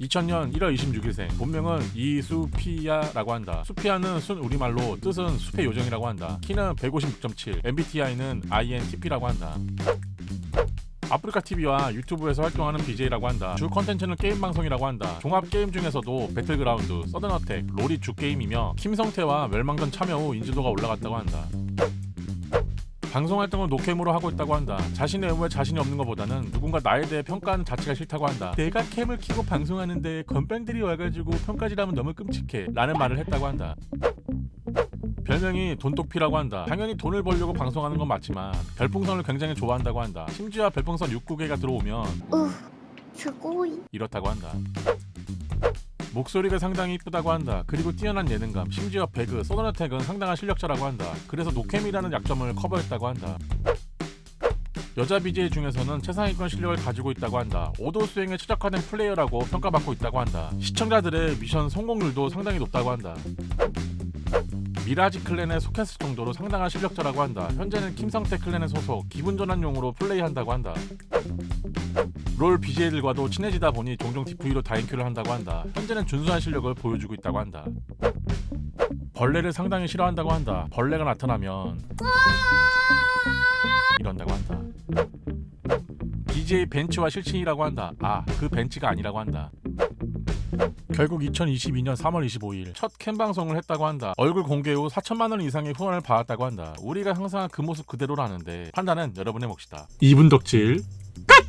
2000년 1월 26일생 본명은 이수피아라고 한다. 수피아는 순 우리말로 뜻은 숲의 요정이라고 한다. 키는 156.7, MBTI는 INTP라고 한다. 아프리카 TV와 유튜브에서 활동하는 BJ라고 한다. 주 컨텐츠는 게임 방송이라고 한다. 종합 게임 중에서도 배틀그라운드, 서든어택, 롤이 주 게임이며 김성태와 멸망전 참여 후 인지도가 올라갔다고 한다. 방송 활동을 노캠으로 하고 있다고 한다. 자신의 외모에 자신이 없는 것보다는 누군가 나에 대해 평가하는 자체가 싫다고 한다. 내가 캠을 키고 방송하는데 건밴들이 와가지고 평가질하면 너무 끔찍해. 라는 말을 했다고 한다. 별명이 돈독피라고 한다. 당연히 돈을 벌려고 방송하는 건 맞지만 별풍선을 굉장히 좋아한다고 한다. 심지어 별풍선 6구개가 들어오면 어, 우, 이렇다고 한다. 목소리가 상당히 이쁘다고 한다. 그리고 뛰어난 예능감, 심지어 배그, 서든어택은 상당한 실력자라고 한다. 그래서 노캠이라는 약점을 커버했다고 한다. 여자 BJ 중에서는 최상위권 실력을 가지고 있다고 한다. 오도 수행에 최적화된 플레이어라고 평가받고 있다고 한다. 시청자들의 미션 성공률도 상당히 높다고 한다. 미라지 클랜에 속했을 정도로 상당한 실력자라고 한다. 현재는 김성태 클랜에 소속, 기분 전환용으로 플레이한다고 한다. 롤 BJ들과도 친해지다 보니 종종 DV로 다인큐를 한다고 한다. 현재는 준수한 실력을 보여주고 있다고 한다. 벌레를 상당히 싫어한다고 한다. 벌레가 나타나면 이런다고 한다. BJ 벤츠와 실친이라고 한다. 아, 그 벤츠가 아니라고 한다. 결국 2022년 3월 25일 첫 캠 방송을 했다고 한다. 얼굴 공개 후 4천만 원 이상의 후원을 받았다고 한다. 우리가 항상 그 모습 그대로라는데 판단은 여러분의 몫이다. 2분 덕질 끝!